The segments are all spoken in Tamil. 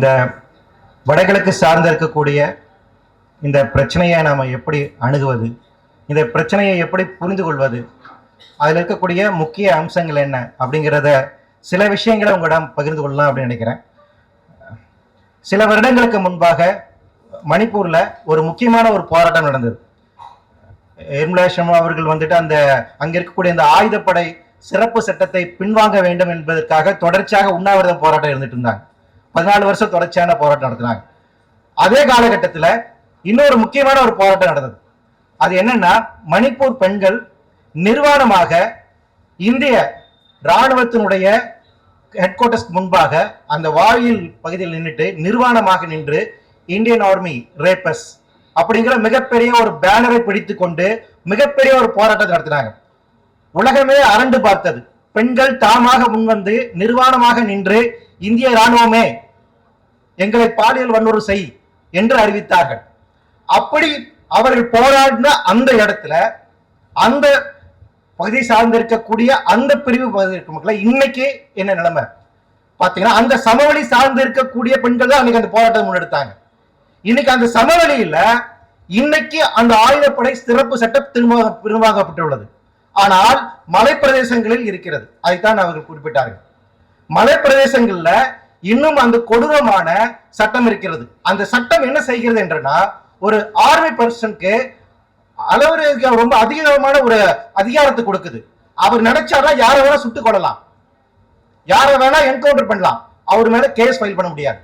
இந்த வடகிழக்கு சார்ந்து இருக்கக்கூடிய இந்த பிரச்சனையை நாம் எப்படி அணுகுவது இந்த பிரச்சனையை எப்படி புரிந்து கொள்வது அதில் இருக்கக்கூடிய முக்கிய அம்சங்கள் என்ன அப்படிங்கிறத சில விஷயங்களை உங்களிடம் பகிர்ந்து கொள்ளலாம் அப்படின்னு நினைக்கிறேன். சில வருடங்களுக்கு முன்பாக மணிப்பூரில் ஒரு முக்கியமான ஒரு போராட்டம் நடந்தது. நிர்மலா சர்மா அவர்கள் வந்துட்டு அந்த அங்கே இருக்கக்கூடிய அந்த ஆயுதப்படை சிறப்பு சட்டத்தை பின்வாங்க வேண்டும் என்பதற்காக தொடர்ச்சியாக உண்ணாவிரத போராட்டம் இருந்துட்டு இருந்தாங்க. பதினாலு வருஷம் தொடர்ச்சியான போராட்டம் நடத்தினாங்க. அதே காலகட்டத்துல இன்னொரு முக்கியமான ஒரு போராட்டம் நடந்தது. அது என்னன்னா மணிப்பூர் பெண்கள் நிர்வாணமாக இந்திய ராணுவத்தினுடைய ஹெட் முன்பாக அந்த வாயில் பகுதியில் நின்றுட்டு நிர்வாணமாக நின்று இந்தியன் ஆர்மி ரேப்பஸ் அப்படிங்கிற மிகப்பெரிய ஒரு பேனரை பிடித்து கொண்டு மிகப்பெரிய ஒரு போராட்டத்தை நடத்தினாங்க. உலகமே அரண்டு பார்த்தது. பெண்கள் தாமாக முன்வந்து நிர்வாணமாக நின்று இந்திய ராணுவமே எங்களை பாலியல் வன்முறை செய் என்று அறிவித்தார்கள். அப்படி அவர்கள் போராடின அந்த இடத்துல அந்த பகுதி சார்ந்திருக்கக்கூடிய அந்த பிரிவு பகுதி இருக்க மக்களை இன்னைக்கு என்ன நிலைமை? பார்த்தீங்கன்னா அந்த சமவெளி சார்ந்து இருக்கக்கூடிய பெண்கள் தான் அன்னைக்கு அந்த போராட்டம் முன்னெடுத்தாங்க. இன்னைக்கு அந்த சமவெளியில இன்னைக்கு அந்த ஆயுதப்படை சிறப்பு சட்டம் திரும்ப திரும்பாகப்பட்டுள்ளது ஆனால் மலைப்பிரதேசங்களில் இருக்கிறது. அதைத்தான் அவர்கள் குறிப்பிட்டார்கள். மலைப்பிரதேசங்கள்ல இன்னும் அந்த கொடூரமான சட்டம் இருக்கிறது. அந்த சட்டம் என்ன செய்கிறது என்றனா ஒரு ஆர்மி பர்சனுக்கு அளவு ரொம்ப அதிகமான ஒரு அதிகாரத்தை கொடுக்குது. அவர் நினைச்சாரா யாரை வேணா சுட்டுக் கொள்ளலாம் யாரை வேணா என்கவுண்டர் பண்ணலாம். அவர் மேல கேஸ் ஃபைல் பண்ண முடியாது.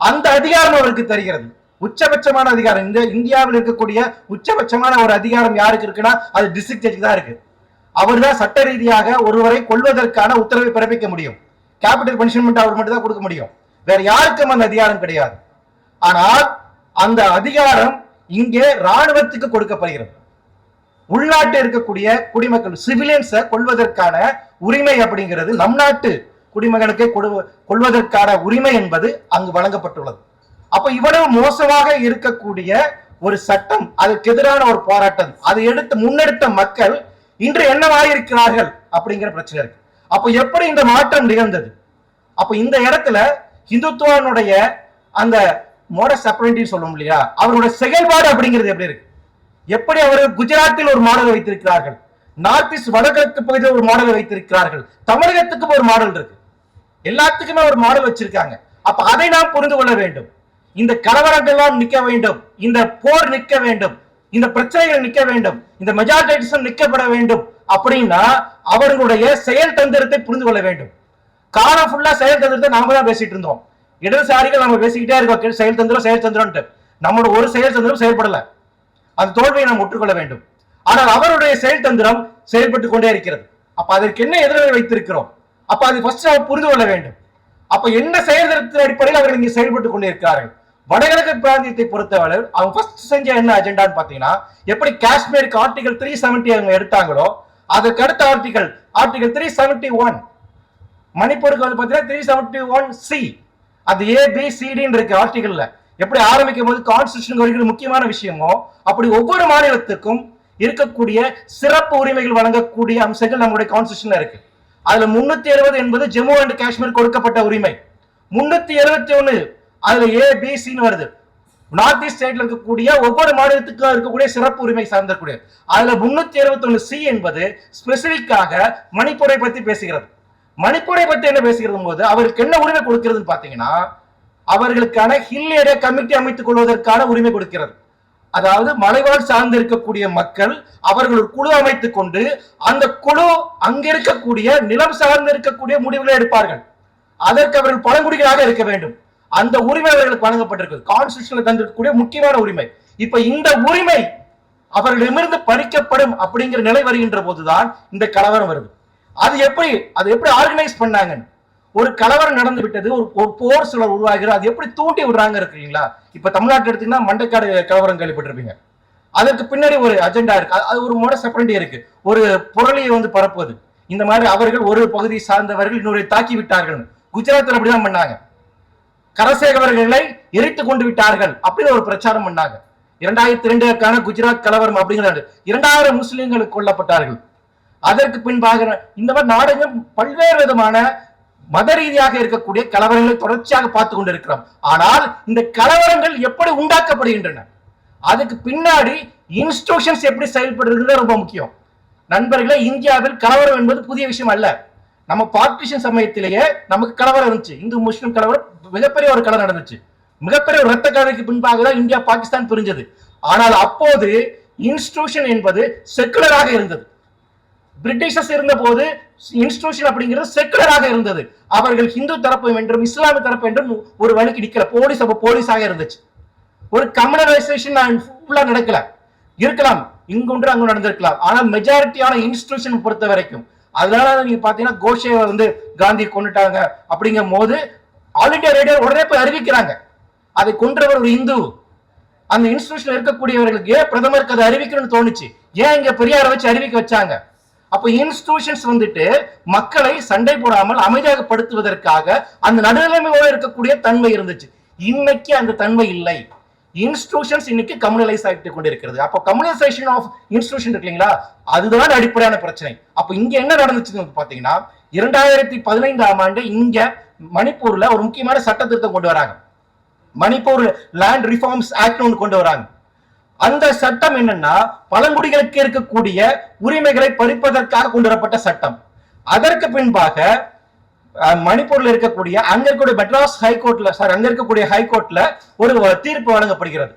அந்த அதிகாரம் அவருக்கு தருகிறது. உச்சபட்சமான அதிகாரம். இந்த இந்தியாவில் இருக்கக்கூடிய உச்சபட்சமான ஒரு அதிகாரம் யாருக்கு இருக்குன்னா அது டிஸ்ட்ரிக்ட் ஜட்ஜுக்கு தான் இருக்கு. அவர் தான் சட்ட ரீதியாக ஒருவரை கொள்வதற்கான உத்தரவை பிறப்பிக்க முடியும். கேபிட்டல் பனிஷ்மெண்ட் அவர் மட்டும் தான் கொடுக்க முடியும். வேற யாருக்கும் அந்த அதிகாரம் கிடையாது. ஆனால் அந்த அதிகாரம் இங்கே ராணுவத்துக்கு கொடுக்கப்படுகிறது. உள்நாட்டு இருக்கக்கூடிய குடிமக்கள் சிவிலியன்ஸை கொள்வதற்கான உரிமை அப்படிங்கிறது நம் நாட்டு குடிமகனுக்கு கொடு- கொள்வதற்கான உரிமை என்பது அங்கு வழங்கப்பட்டுள்ளது. அப்ப இவ்வளவு மோசமாக இருக்கக்கூடிய ஒரு சட்டம் அதற்கு எதிரான ஒரு போராட்டம் அதை எடுத்து முன்னெடுத்த மக்கள் இன்று என்னவாயிருக்கிறார்கள் அப்படிங்கிற பிரச்சனை இருக்கு. அப்போ எப்படி இந்த மாற்றம் நிகழ்ந்தது? அப்ப இந்த இடத்துல இந்துத்துவனுடைய அந்த மோடஸ் அப்ரண்டின்னு சொல்லும் இல்லையா? அவருடைய செயல்பாடு அப்படிங்கிறது எப்படி இருக்கு? எப்படி அவர்கள் குஜராத்தில் ஒரு மாடல் வைத்திருக்கிறார்கள்? நார்த் ஈஸ்ட் வடகிழக்கு பகுதியில் ஒரு மாடல் வைத்திருக்கிறார்கள். தமிழகத்துக்கும் ஒரு மாடல் இருக்கு. எல்லாத்துக்குமே ஒரு மாடல் வச்சிருக்காங்க. அப்ப அதை நாம் புரிந்து கொள்ள வேண்டும். இந்த கலவரங்கள்லாம் நிக்க வேண்டும். இந்த போர் நிக்க வேண்டும். இந்த பிரச்சனைகள் நிக்க வேண்டும். இந்த மெஜாரிட்டிசம் நிக்கப்பட வேண்டும். அப்படின்னா அவர்களுடைய செயல் தந்திரத்தை புரிந்து கொள்ள வேண்டும். காலம் ஃபுல்லா செயல் தந்திரத்தை நாம தான் பேசிட்டு இருந்தோம். இடதுசாரிகள் நம்ம பேசிக்கிட்டே இருக்கோம். செயல் தந்திரம் செயல் தந்திரம்ட்டு நம்மளோட ஒரு செயல் தந்திரம் செயல்படல. அந்த தோல்வியை நாம் ஒற்றுக்கொள்ள வேண்டும். ஆனால் அவருடைய செயல் தந்திரம் செயல்பட்டு கொண்டே இருக்கிறது. அப்ப அதற்கு என்ன எதிர்வை வைத்திருக்கிறோம்? அப்ப அதை ஃபர்ஸ்ட் அவர் புரிந்து கொள்ள வேண்டும். அப்ப என்ன செயல்திறத்தின் அடிப்படையில் அவர்கள் இங்கே செயல்பட்டு கொண்டே இருக்கிறார்கள் வடகிழக்கு பிராந்தியத்தை பொறுத்தவரை அவங்க ஃபர்ஸ்ட் செஞ்ச என்ன அஜெண்டான்னு பாத்தீங்கன்னா எப்படி காஷ்மீருக்கு ஆர்டிகல் த்ரீ செவன்டி அவங்க எடுத்தாங்களோ அதுக்கு அடுத்த article article three seventy one மணிப்பூருக்கு வந்து பார்த்தீங்கன்னா த்ரீ செவன்டி ஒன் சி அது ஏபிசிடின்னு இருக்கு ஆர்டிகல்ல. எப்படி ஆரம்பிக்கும் போது கான்ஸ்டியூஷன் வரைக்கும் முக்கியமான விஷயமோ அப்படி ஒவ்வொரு மாநிலத்துக்கும் இருக்கக்கூடிய சிறப்பு உரிமைகள் வழங்கக்கூடிய அம்சங்கள் நம்மளுடைய கான்ஸ்டியூஷன்ல இருக்கு. அதுல முன்னூத்தி எழுபது என்பது ஜம்மு அண்ட் காஷ்மீர் கொடுக்கப்பட்ட உரிமை. முன்னூத்தி எழுபத்தி ஒன்னு அதுல ஏபிசின்னு வருது. நார்த் ஈஸ்ட் ஸ்டேட்ல இருக்கக்கூடிய ஒவ்வொரு மாநிலத்துக்கும் இருக்கக்கூடிய சிறப்பு உரிமை சார்ந்தக்கூடிய அதுல முன்னூத்தி எழுபத்தி ஒண்ணு சி என்பது ஸ்பெசிபிக்காக மணிப்பூரை பத்தி பேசுகிறது. மணிப்பூரை பத்தி என்ன பேசுகிறது போது அவருக்கு என்ன உரிமை கொடுக்கிறதுன்னு பாத்தீங்கன்னா அவர்களுக்கான ஹில் ஏரியா கமிட்டி அமைத்துக் கொள்வதற்கான உரிமை கொடுக்கிறது. அதாவது மலைவாழ் சார்ந்து இருக்கக்கூடிய மக்கள் அவர்கள் ஒரு குழு அமைத்துக் கொண்டு அந்த குழு அங்க இருக்கக்கூடிய நிலம் சார்ந்து இருக்கக்கூடிய முடிவுகளை எடுப்பார்கள். அதற்கு அவர்கள் பழங்குடிகளாக இருக்க வேண்டும். அந்த உரிமை அவர்களுக்கு வழங்கப்பட்டிருக்கு கான்ஸ்டியூஷன்ல தந்திருக்கக்கூடிய முக்கியமான உரிமை. இப்ப இந்த உரிமை அவர்களிடமிருந்து பறிக்கப்படும் அப்படிங்கிற நிலை வருகின்ற போதுதான் இந்த கலவரம் வருது. அது எப்படி அது எப்படி ஆர்கனைஸ் பண்ணாங்க ஒரு கலவரம் நடந்து விட்டது ஒரு ஒரு போர் சிலர் உருவாகிறது அது எப்படி தூண்டி விடுறாங்க இருக்கிறீங்களா? இப்ப தமிழ்நாட்டில் எடுத்தீங்கன்னா மண்டைக்காடு கலவரம் கேள்விப்பட்டிருப்பீங்க. அதற்கு பின்னாடி ஒரு அஜெண்டா இருக்கு. அது- ஒரு மோட செப்பரண்டி இருக்கு. ஒரு பொருளியை வந்து பரப்புவது. இந்த மாதிரி அவர்கள் ஒரு பகுதி சார்ந்தவர்கள் இன்னொரு தாக்கி விட்டார்கள். குஜராத்தில் அப்படிதான் பண்ணாங்க. கரசேகவர்களை எரித்து கொண்டு விட்டார்கள் அப்படின்னு ஒரு பிரச்சாரம் பண்ணாங்க. இரண்டாயிரத்தி ரெண்டுக்கான குஜராத் கலவரம் அப்படிங்கிறாரு இரண்டாயிரம் முஸ்லிம்கள் கொல்லப்பட்டார்கள். அதற்கு பின்பாக இந்த மாதிரி நாடுகள் பல்வேறு விதமான மத ரீதியாக இருக்கக்கூடிய கலவரங்களை தொடர்ச்சியாக பார்த்து கொண்டிருக்கிறோம். ஆனால் இந்த கலவரங்கள் எப்படி உண்டாக்கப்படுகின்றன? அதுக்கு பின்னாடி இன்ஸ்டிடியூஷன்ஸ் எப்படி செயல்படுறது ரொம்ப முக்கியம். நண்பர்களே இந்தியாவில் கலவரம் என்பது புதிய விஷயம் அல்ல. நம்ம பார்ட்டிஷன் சமயத்திலேயே நமக்கு கலவரம் இருந்துச்சு. இந்து முஸ்லிம் கலவரம் மிகப்பெரிய ஒரு கலவரம் நடந்துச்சு. மிகப்பெரிய ஒரு ரத்த கலவைக்கு பின்பாக தான் இந்தியா பாகிஸ்தான் பிரிஞ்சது. ஆனால் அப்போது இன்ஸ்டிடியூஷன் என்பது செக்குலராக இருந்தது. பிரிட்டிஷஸ் இருந்த போது இன்ஸ்டிடியூஷன் அப்படிங்கிறது செக்குலராக இருந்தது. அவர்கள் ஹிந்து தரப்பு என்றும் இஸ்லாமிய தரப்பு என்றும் ஒரு வழிக்கு நிக்கல. போலீஸ் அப்ப போலீஸாக இருந்துச்சு. ஒரு கம்யூனலைசேஷன் ஃபுல்லா நடக்கல. இருக்கலாம் இங்கொன்று அங்கு நடந்திருக்கலாம். ஆனால் மெஜாரிட்டியான இன்ஸ்டிடியூஷன் பொறுத்த வரைக்கும் அதனால நீங்க பாத்தீங்கன்னா கோஷேவை வந்து காந்தி கொண்டுட்டாங்க அப்படிங்கும் போது ஆல் இண்டியா ரேடியோ உடனே போய் அறிவிக்கிறாங்க. அதை கொன்றவர் ஒரு இந்து. அந்த இன்ஸ்டிடியூஷன் இருக்கக்கூடியவர்களுக்கு ஏன் பிரதமருக்கு அதை அறிவிக்கணும்னு தோணுச்சு? ஏன் இங்க பெரியாரை வச்சு அறிவிக்க வச்சாங்க? அப்ப இன்ஸ்டிடியூஷன்ஸ் வந்துட்டு மக்களை சண்டை போடாமல் அமைதியாகப்படுத்துவதற்காக அந்த நடுநிலைமையோடு இருக்கக்கூடிய தன்மை இருந்துச்சு. இன்னைக்கு அந்த தன்மை இல்லை. இன்ஸ்டிடியூஷன்ஸ் இன்னைக்கு கம்யூனலைஸ் ஆகிட்டு கொண்டிருக்கிறது. அப்போ கம்யூனலைசேஷன் ஆஃப் இன்ஸ்டிடியூஷன் இருக்கு இல்லைங்களா? அதுதான் அடிப்படையான பிரச்சனை. அப்போ இங்க என்ன நடந்துச்சுன்னு பாத்தீங்கன்னா இரண்டாயிரத்தி பதினைந்தாம் ஆண்டு இங்க மணிப்பூர்ல ஒரு முக்கியமான சட்ட திருத்தம் கொண்டு வராங்க. மணிப்பூர் லேண்ட் ரிஃபார்ம்ஸ் ஆக்ட் ஒன்று கொண்டு வராங்க. அந்த சட்டம் என்னன்னா பழங்குடிகளுக்கு இருக்கக்கூடிய உரிமைகளை பறிப்பதற்காக கொண்டு வரப்பட்ட சட்டம். அதற்கு பின்பாக மணிப்பூர்ல இருக்கக்கூடிய அங்க இருக்கக்கூடிய மெட்ராஸ் ஹைகோர்ட்ல சார் அங்க இருக்கக்கூடிய ஹைகோர்ட்ல ஒரு தீர்ப்பு வழங்கப்படுகிறது.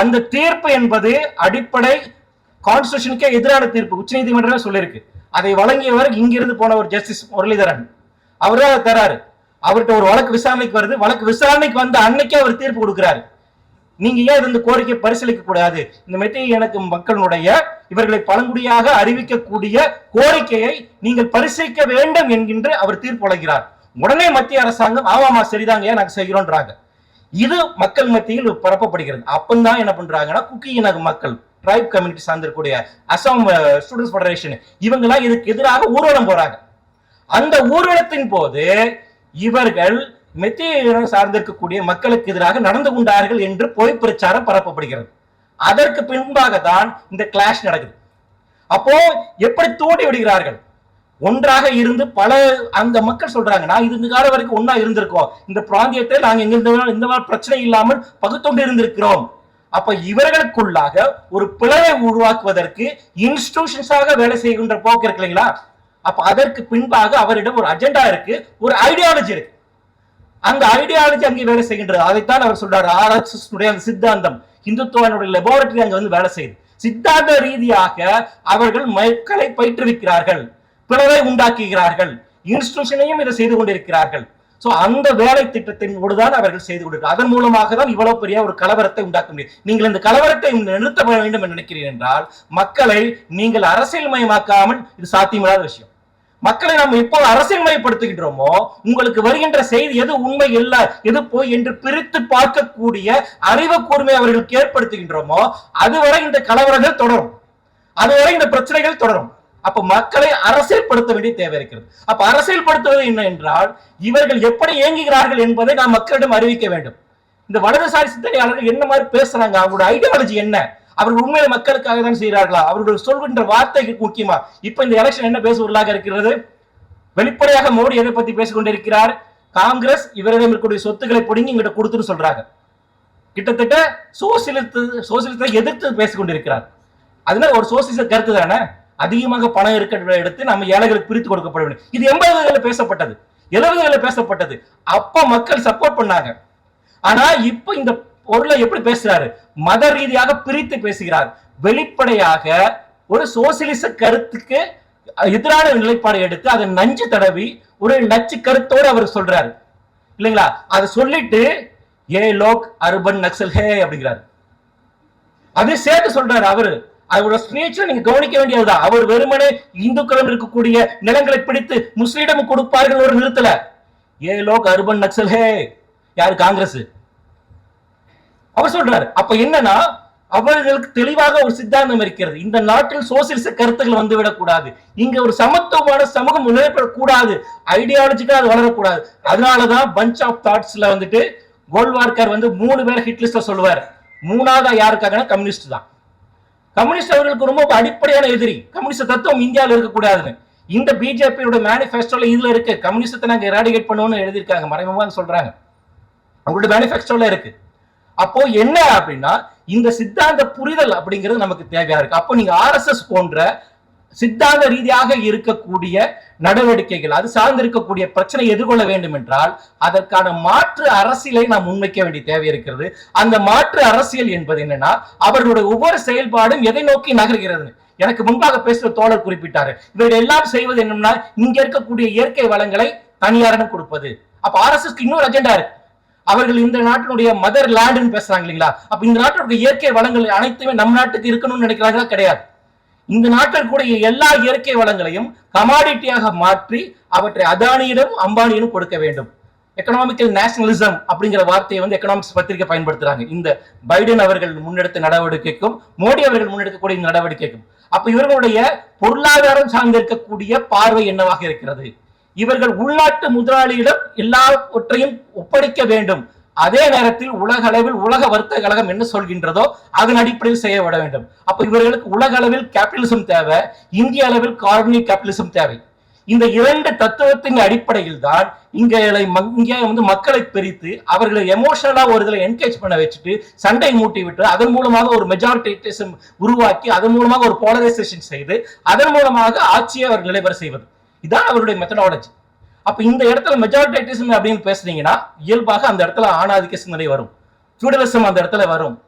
அந்த தீர்ப்பு என்பது அடிப்படை கான்ஸ்டியூஷனுக்கே எதிரான தீர்ப்பு. உச்சநீதிமன்றமே சொல்லியிருக்கு. அதை வழங்கியவர் இங்கிருந்து போன ஒரு ஜஸ்டிஸ் முரளிதரன். அவர் தான் அதை தராரு. அவர்கிட்ட ஒரு வழக்கு விசாரணைக்கு வருது. வழக்கு விசாரணைக்கு வந்த அன்னைக்கே அவர் தீர்ப்பு கொடுக்கிறாரு. நீங்க ஏன் இந்த கோரிக்கை பரிசீலிக்க கூடாது? இந்த மெத்தை எனக்கு மக்களுடைய இவர்களை பழங்குடியாக அறிவிக்கக்கூடிய கோரிக்கையை நீங்கள் பரிசீலிக்க வேண்டும் என்கின்ற அவர் தீர்ப்பு வழங்குகிறார். உடனே மத்திய அரசாங்கம் ஆமாமா சரிதாங்க ஏன் நாங்கள் செய்கிறோன்றாங்க இது மக்கள் மத்தியில் பரப்பப்படுகிறது அப்பந்தான் என்ன பண்றாங்கன்னா குக்கி இனக மக்கள் ட்ரைப் கம்யூனிட்டி சார்ந்திருக்கூடிய அசாம் ஸ்டூடெண்ட்ஸ் ஃபெடரேஷன் இவங்கெல்லாம் இதுக்கு எதிராக ஊர்வலம் போறாங்க. அந்த ஊர்வலத்தின் போது இவர்கள் மெத்திய இனம் சார்ந்திருக்கக்கூடிய மக்களுக்கு எதிராக நடந்து கொண்டார்கள் என்று பொய் பிரச்சாரம் பரப்பப்படுகிறது. அதற்கு பின்பாக தான் இந்த கிளாஷ் நடக்குது. அப்போ எப்படி தூண்டி விடுகிறார்கள்? ஒன்றாக இருந்து பல அந்த மக்கள் சொல்றாங்க நான் இது இந்த வரைக்கும் ஒன்னா இருந்திருக்கோம். இந்த பிராந்தியத்தை நாங்க எங்க இந்த இந்த மாதிரி பிரச்சனை இல்லாமல் பகுத்தொண்டு இருந்திருக்கிறோம். அப்ப இவர்களுக்குள்ளாக ஒரு பிளவை உருவாக்குவதற்கு இன்ஸ்டிடியூஷன்ஸாக வேலை செய்கின்ற போக்கு இருக்கு இல்லைங்களா? அப்ப அதற்கு பின்பாக அவரிடம் ஒரு அஜெண்டா இருக்கு ஒரு ஐடியாலஜி இருக்கு. அந்த ஐடியாலஜி அங்கே வேலை செய்கின்றது. அதைத்தான் அவர் சொல்றாரு ஆர்எஸ்எஸ் சித்தாந்தம். இந்துத்துவனுடைய லெபோரட்டரி அங்க வந்து வேலை செய்யுது. சித்தாந்த ரீதியாக அவர்கள் மக்களை பயிற்றுவிக்கிறார்கள். பிளவை உண்டாக்குகிறார்கள். இன்ஸ்டிடியூஷனையும் இதை செய்து கொண்டிருக்கிறார்கள். சோ அந்த வேலை திட்டத்தின் தான் அவர்கள் செய்து கொடுக்கிறார் அதன் மூலமாக தான் இவ்வளவு பெரிய ஒரு கலவரத்தை உண்டாக்க முடியும். நீங்கள் இந்த கலவரத்தை நிறுத்த வேண்டும் என்று நினைக்கிறீர்கள் என்றால் மக்களை நீங்கள் அரசியல் மயமாக்காமல் இது சாத்தியமில்லாத விஷயம். மக்களை நாம் எப்போ அரசியல்மயப்படுத்துகின்றோமோ உங்களுக்கு வருகின்ற செய்தி எது உண்மை இல்ல எது போய் என்று பிரித்து பார்க்கக்கூடிய அறிவு கூர்மை அவர்களுக்கு ஏற்படுத்துகின்றோமோ அதுவரை இந்த கலவரங்கள் தொடரும். அதுவரை இந்த பிரச்சனைகள் தொடரும். அப்ப மக்களை அரசியல்படுத்த வேண்டிய தேவை இருக்கிறது. அப்ப அரசியல்படுத்துவது என்ன என்றால் இவர்கள் எப்படி இயங்குகிறார்கள் என்பதை நாம் மக்களிடம் அறிவிக்க வேண்டும். இந்த வலதுசாரி சிந்தனையாளர்கள் என்ன மாதிரி பேசுறாங்க? அவங்களோட ஐடியாலஜி என்ன? அவர்கள் உண்மையில மக்களுக்காக தான் செய்கிறார்களா? அவர்கள் சொல்கின்ற வார்த்தைக்கு முக்கியமா? இப்ப இந்த எலெக்ஷன் என்ன பேசுவதாக இருக்கிறது? வெளிப்படையாக மோடி எதை பத்தி பேசிக்கொண்டிருக்கிறார்? காங்கிரஸ் இவரிடம் இருக்கக்கூடிய சொத்துக்களை பிடுங்கி இங்கிட்ட கொடுத்துன்னு சொல்றாங்க. கிட்டத்தட்ட சோசியலித்து சோசியலிசத்தை எதிர்த்து பேசிக்கொண்டிருக்கிறார். அதனால ஒரு சோசியலிச கருத்து தானே? அதிகமாக பணம் இருக்கிற எடுத்து நம்ம ஏழைகளுக்கு பிரித்து கொடுக்கப்பட வேண்டும். இது எண்பதுகளில் பேசப்பட்டது எழுபதுகளில் பேசப்பட்டது. அப்ப மக்கள் சப்போர்ட் பண்ணாங்க. ஆனா இப்ப இந்த பொருளை எப்படி பேசுறாரு? மத ரீதியாக பிரித்து பேசுகிறார். வெளிப்படையாக ஒரு சோசியலிச கருத்துக்கு எதிரான நிலைப்பாடு எடுத்து அதை நஞ்சு தடவி ஒரு நச்சு கருத்தோடு அவர் சொல்றாரு. இல்லைங்களா? அதை சொல்லிட்டு ஏ லோக் அர்பன் நக்சல் ஹே அப்படிங்கிறாரு. அது சேர்த்து சொல்றாரு அவரு. அவரோட ஸ்பீச்சை நீங்க கவனிக்க வேண்டியதுதான். அவர் வெறுமனே இந்துக்களும் இருக்கக்கூடிய நிலங்களை பிடித்து முஸ்லீடம் கொடுப்பார்கள் ஒரு நிறுத்தல. ஏ லோக் அர்பன் நக்சல் ஹே. யாரு? காங்கிரஸ். அவர் சொல்றாரு. அப்ப என்னன்னா அவர்களுக்கு தெளிவாக ஒரு சித்தாந்தம் இருக்கிறது. இந்த நாட்டில் சோசியலிச கருத்துக்கள் வந்துவிடக் கூடாது. இங்க ஒரு சமத்துவமான சமூகம் நிலைப்படக்கூடாது ஐடியாலஜிக்கா அது வளரக்கூடாது. அதனாலதான் பஞ்ச் ஆஃப் தாட்ஸ்ல வந்துட்டு கோல்வார்கர் வந்து மூணு பேர் ஹிட்லிஸ்ட சொல்லுவார். மூணாவதா யாருக்காகனா கம்யூனிஸ்ட் தான். கம்யூனிஸ்ட் அவர்களுக்கு ரொம்ப அடிப்படையான எதிரி. கம்யூனிஸ்ட் தத்துவம் இந்தியாவில் இருக்கக்கூடாதுன்னு. இந்த பிஜேபியோட மேனிஃபெஸ்டோல இதுல இருக்கு. கம்யூனிஸ்டத்தை நாங்க எராடிகேட் பண்ணுவோம்னு எழுதியிருக்காங்க. மறைமுகமாக சொல்றாங்க. அவங்களோட மேனிஃபெஸ்டோல இருக்கு. அப்போ என்ன அப்படின்னா இந்த சித்தாந்த புரிதல் அப்படிங்கிறது நமக்கு தேவையா இருக்கு. அப்போ நீங்க ஆர்எஸ்எஸ் போன்ற சித்தாந்த ரீதியாக இருக்கக்கூடிய நடவடிக்கைகள் அது சார்ந்திருக்கக்கூடிய பிரச்சனை எதிர்கொள்ள வேண்டும் என்றால் அதற்கான மாற்று அரசியலை நாம் முன்வைக்க வேண்டிய தேவை இருக்கிறது. அந்த மாற்று அரசியல் என்பது என்னன்னா அவர்களுடைய ஒவ்வொரு செயல்பாடும் எதை நோக்கி நகர்கிறது எனக்கு முன்பாக பேசுற தோழர் குறிப்பிட்டாரு. இவர்கள் எல்லாம் செய்வது என்னன்னா இங்க இருக்கக்கூடிய இயற்கை வளங்களை தனியாரிடம் கொடுப்பது. அப்ப ஆர்எஸ்எஸ்க்கு இன்னொரு அஜெண்டா இருக்கு. அவர்கள் இந்த நாட்டினுடைய மதர் லேண்டுன்னு பேசுறாங்க இல்லைங்களா? அப்ப இந்த நாட்டினுடைய இயற்கை வளங்கள் அனைத்துமே நம் நாட்டுக்கு இருக்கணும்னு நினைக்கிறாங்களா கிடையாது. இந்த நாட்டில் கூடிய எல்லா இயற்கை வளங்களையும் கமாடிட்டியாக மாற்றி அவற்றை அதானியிடம் அம்பானியிடம் கொடுக்க வேண்டும். எக்கனாமிக்கல் நேஷனலிசம் அப்படிங்கிற வார்த்தையை வந்து எக்கனாமிக்ஸ் பத்திரிகை பயன்படுத்துறாங்க. இந்த பைடன் அவர்கள் முன்னெடுத்த நடவடிக்கைக்கும் மோடி அவர்கள் முன்னெடுக்கக்கூடிய நடவடிக்கைக்கும். அப்ப இவர்களுடைய பொருளாதாரம் சார்ந்திருக்கக்கூடிய பார்வை என்னவாக இருக்கிறது? இவர்கள் உள்நாட்டு முதலாளியிடம் எல்லாவற்றையும் ஒப்படைக்க வேண்டும். அதே நேரத்தில் உலக அளவில் உலக வர்த்தக கழகம் என்ன சொல்கின்றதோ அதன் அடிப்படையில் செய்யப்பட வேண்டும். அப்ப இவர்களுக்கு உலக அளவில் கேபிட்டலிசம் தேவை இந்திய அளவில் கார்பனிக் கேபிட்டலிசம் தேவை. இந்த இரண்டு தத்துவத்தின் அடிப்படையில் தான் இங்க இங்கே வந்து மக்களை பிரித்து அவர்களை எமோஷனலா ஒரு இதுல என்கேஜ் பண்ண வச்சுட்டு சண்டை மூட்டி விட்டு அதன் மூலமாக ஒரு மெஜாரிட்டிசம் உருவாக்கி அதன் மூலமாக ஒரு போலரைசேஷன் செய்து அதன் மூலமாக ஆட்சியை அவர் நிலைபெற செய்வது. இதான் அவருடைய மெத்தடாலஜி அப்ப இந்த இடத்துல மெஜாரிட்டிசம் அப்படின்னு பேசுனீங்கன்னா இயல்பாக அந்த இடத்துல ஆணாதிக்க சிந்தனை வரும். ஃபியூடலிசம் அந்த இடத்துல வரும்.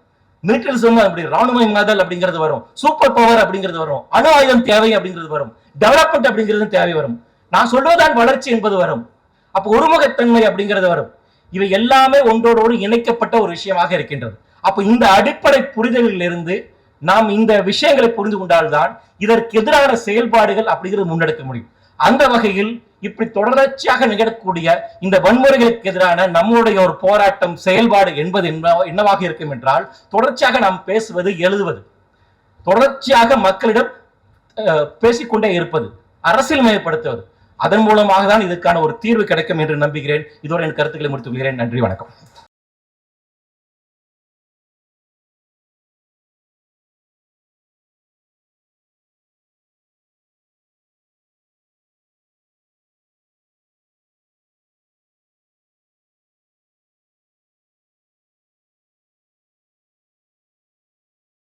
மிலிட்டரிசம் அப்படி ராணுவமயமாதல் அப்படிங்கிறது வரும். சூப்பர் பவர் அப்படிங்கிறது வரும். அணு ஆயுதம் தேவை அப்படிங்கிறது வரும். டெவலப்மெண்ட் அப்படிங்கிறது தேவை வரும். நான் சொல்வதுதான் வளர்ச்சி என்பது வரும். அப்ப ஒருமுகத்தன்மை அப்படிங்கிறது வரும். இவை எல்லாமே ஒன்றோடோடு இணைக்கப்பட்ட ஒரு விஷயமாக இருக்கின்றது. அப்ப இந்த அடிப்படை புரிதலில் இருந்து நாம் இந்த விஷயங்களை புரிந்து கொண்டால்தான் இதற்கு எதிரான செயல்பாடுகள் அப்படிங்கிறது முன்னெடுக்க முடியும். அந்த வகையில் இப்படி தொடர்ச்சியாக நிகழக்கூடிய இந்த வன்முறைகளுக்கு எதிரான நம்முடைய ஒரு போராட்டம் செயல்பாடு என்பது என்ன- என்னவாக இருக்கும் என்றால் தொடர்ச்சியாக நாம் பேசுவது எழுதுவது. தொடர்ச்சியாக மக்களிடம் பேசிக்கொண்டே இருப்பது அரசியல் மயப்படுத்துவது அதன் மூலமாக தான் இதற்கான ஒரு தீர்வு கிடைக்கும் என்று நம்புகிறேன். இதோடு என் கருத்துக்களை முடித்துக் கொள்கிறேன். நன்றி வணக்கம்.